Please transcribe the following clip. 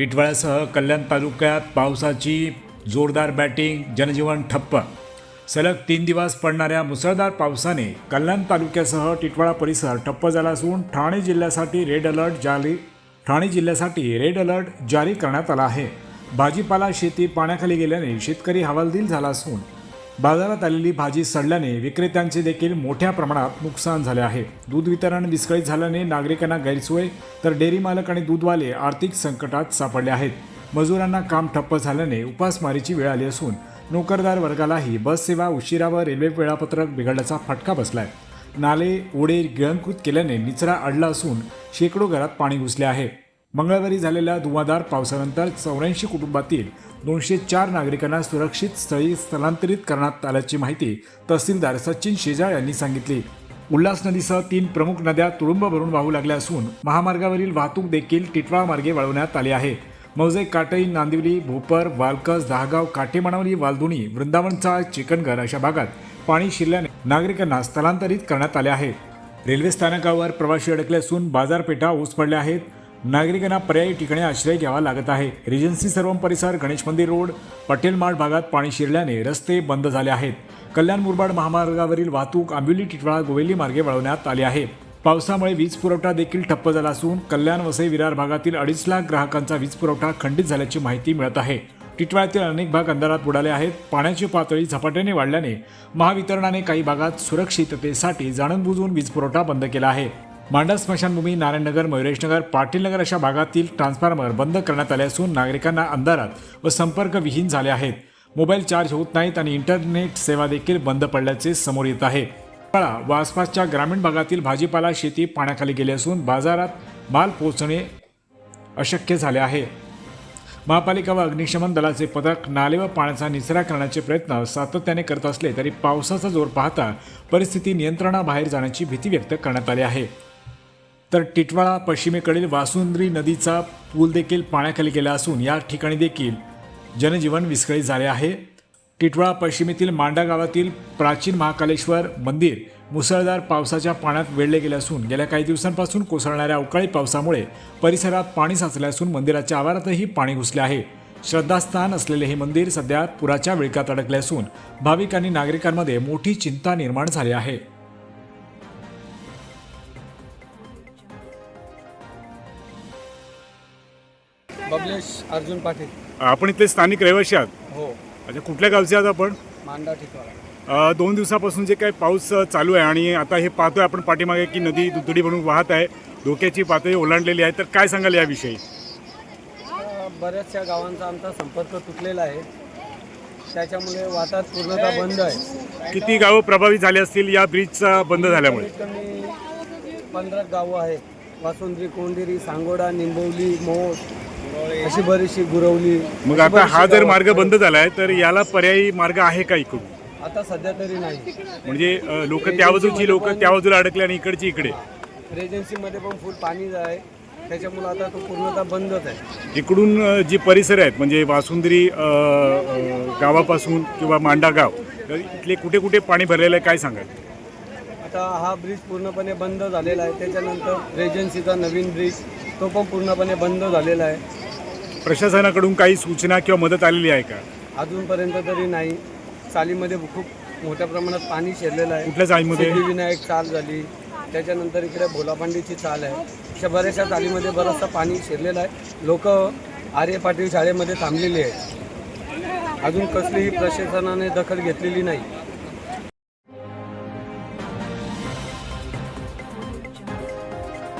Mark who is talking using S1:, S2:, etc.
S1: टिटवाळ्यासह कल्याण तालुक्यात पावसाची जोरदार बॅटिंग जनजीवन ठप्प. सलग तीन दिवस पडणाऱ्या मुसळधार पावसाने कल्याण तालुक्यासह टिटवाळा परिसर ठप्प झाला असून ठाणे जिल्ह्यासाठी रेड अलर्ट जारी ठाणे जिल्ह्यासाठी रेड अलर्ट जारी करण्यात आला आहे. भाजीपाला शेती पाण्याखाली गेल्याने शेतकरी हवालदिल झाला असून बाजारात आलेली भाजी सडल्याने विक्रेत्यांचे देखील मोठ्या प्रमाणात नुकसान झाले आहे. दूध वितरण विस्कळीत झाल्याने नागरिकांना गैरसोय तर डेअरी मालक आणि दूधवाले आर्थिक संकटात सापडले आहेत. मजुरांना काम ठप्प झाल्याने उपासमारीची वेळ आली असून नोकरदार वर्गालाही बस सेवा उशिरा व रेल्वे वेळापत्रक बिघडल्याचा फटका बसलाय. नाले ओढे गिळंकृत केल्याने निचरा अडला असून शेकडो घरात पाणी घुसले आहे. मंगळवारी झालेल्या धुवाधार पावसानंतर चौऱ्याऐंशी कुटुंबातील दोनशे चार नागरिकांना सुरक्षित स्थळी स्थलांतरित करण्यात आल्याची माहिती तहसीलदार सचिन शेजाळ यांनी सांगितली. उल्हास नदीसह तीन प्रमुख नद्या तुडुंब भरून वाहू लागल्या असून महामार्गावरील वाहतूक देखील टिटवाळा मार्गे वळवण्यात आली आहे. मौजे काटई नांदिवली भोपर वालकस दहागाव काटेमानवली वालदुणी वृंदावनचा चिकनगर अशा भागात पाणी शिरल्याने नागरिकांना स्थलांतरित करण्यात आले आहे. रेल्वे स्थानकावर प्रवासी अडकले असून बाजारपेठा ओस पडल्या आहेत. नागरिकांना पर्यायी ठिकाणी आश्रय घ्यावा लागत आहे. रिजन्सी सर्वम परिसर गणेश मंदिर रोड पटेल मार्ट भागात पाणी शिरल्याने रस्ते बंद झाले आहेत. कल्याण मुरबाड महामार्गावरील वाहतूक आंबिवली टिटवाळा गोवेली मार्गे वळवण्यात आली आहे. पावसामुळे वीज पुरवठा देखील ठप्प झाला असून कल्याण वसई विरार भागातील अडीच लाख ग्राहकांचा वीज पुरवठा खंडित झाल्याची माहिती मिळत आहे. टिटवाळ्यातील अनेक भाग अंधारात बुडाले आहेत. पाण्याची पातळी झपाट्याने वाढल्याने महावितरणाने काही भागात सुरक्षिततेसाठी जाणूनबुजून वीज पुरवठा बंद केला आहे. मांडा स्मशानभूमी नारायणनगर मयुरेशनगर पाटीलनगर अशा भागातील ट्रान्सफॉर्मर बंद करण्यात आले असून नागरिकांना अंधारात व संपर्क विहीन झाले आहेत. मोबाईल चार्ज होत नाहीत आणि इंटरनेट सेवा देखील बंद पडल्याचे समोर येत आहे. फळा व आसपासच्या ग्रामीण भागातील भाजीपाला शेती पाण्याखाली गेली असून बाजारात माल पोहोचणे अशक्य झाले आहे. महापालिका व अग्निशमन दलाचे पथक नाले व पाण्याचा निचरा करण्याचे प्रयत्न सातत्याने करत असले तरी पावसाचा जोर पाहता परिस्थिती नियंत्रणाबाहेर जाण्याची भीती व्यक्त करण्यात आली आहे. तर टिटवाळा पश्चिमेकडील वासुंद्री नदीचा पूल देखील पाण्याखाली गेला असून या ठिकाणी देखील जनजीवन विस्कळीत झाले आहे. टिटवाळा पश्चिमेतील मांडा गावातील प्राचीन महाकालेश्वर मंदिर मुसळधार पावसाच्या पाण्यात वेढले गेले असून गेल्या काही दिवसांपासून कोसळणाऱ्या अवकाळी पावसामुळे परिसरात पाणी साचले असून मंदिराच्या आवारातही पाणी घुसले आहे. श्रद्धास्थान असलेले हे मंदिर सध्या पुराच्या विळकात अडकले असून भाविक आणि नागरिकांमध्ये मोठी चिंता निर्माण झाली आहे.
S2: बबलेश अर्जुन पाटील.
S3: आपण इथले स्थानिक रहिवासी आहात.
S2: हो.
S3: अच्छा कुठल्या गावचे आहात आपण?
S2: मांडा ठिकाणा
S3: अ, दोन दिवसापासून जे काही पाऊस अ, चालू आहे आणि आता हे पाहतोय आपण पाठीमागे की नदी दुथडी भरून वाहत आहे. धोक्याची पातळी ओलांडलेली आहे. तर काय सांगाल याविषयी?
S2: बऱ्याचशा गावांचा आमचा संपर्क तुटलेला आहे. त्याच्यामुळे वाहतात पूर्णतः बंद आहे.
S3: किती गावं प्रभावित झाली असतील या ब्रिजचा बंद झाल्यामुळे?
S2: कमीत कमी पंधरा गावं आहेत. वासुंद्री कोंडिरी सांगोडा निंबवली मोठ अशी बरीचशी गुरवली
S3: मग
S2: अशी
S3: आता
S2: बरीचशी
S3: हा जर
S2: गावं.
S3: मार्ग बंद झाला आहे तर याला पर्यायी मार्ग आहे का इकडून?
S2: आता सध्या तरी नाही.
S3: म्हणजे लोक त्या बाजूची लोक त्या बाजूला अडकले आणि इकडची इकडे.
S2: रेजन्सीमध्ये पण फुल पाणी आहे. त्याच्यामुळे आता तो पूर्णतः बंदच आहे.
S3: इकडून अ, जी परिसर आहेत म्हणजे वासुंदरी अ, अ, गावापासून किंवा मांडा गाव तर इथले कुठे कुठे पाणी भरलेलं आहे काय सांगाल?
S2: आता हा ब्रिज पूर्णपणे बंद झालेला आहे. त्याच्यानंतर रेजन्सीचा नवीन ब्रिज तो पण पूर्णपणे बंद झालेला आहे.
S3: प्रशासनाकडून काही सूचना किंवा मदत आलेली आहे का?
S2: अजूनपर्यंत तरी नाही. चालीमध्ये खूप मोठ्या प्रमाणात पाणी शिरलेलं आहे.
S3: कुठल्या चाळीमध्ये
S2: सिद्धिविनायक चाल झाली. त्याच्यानंतर इकडे भोलापांडीची चाल आहे. अशा बऱ्याचशा चालीमध्ये बरंचसं पाणी शिरलेलं आहे. लोक आर्य पाटील शाळेमध्ये थांबलेली आहेत. अजून कसलीही प्रशासनाने दखल घेतलेली नाही.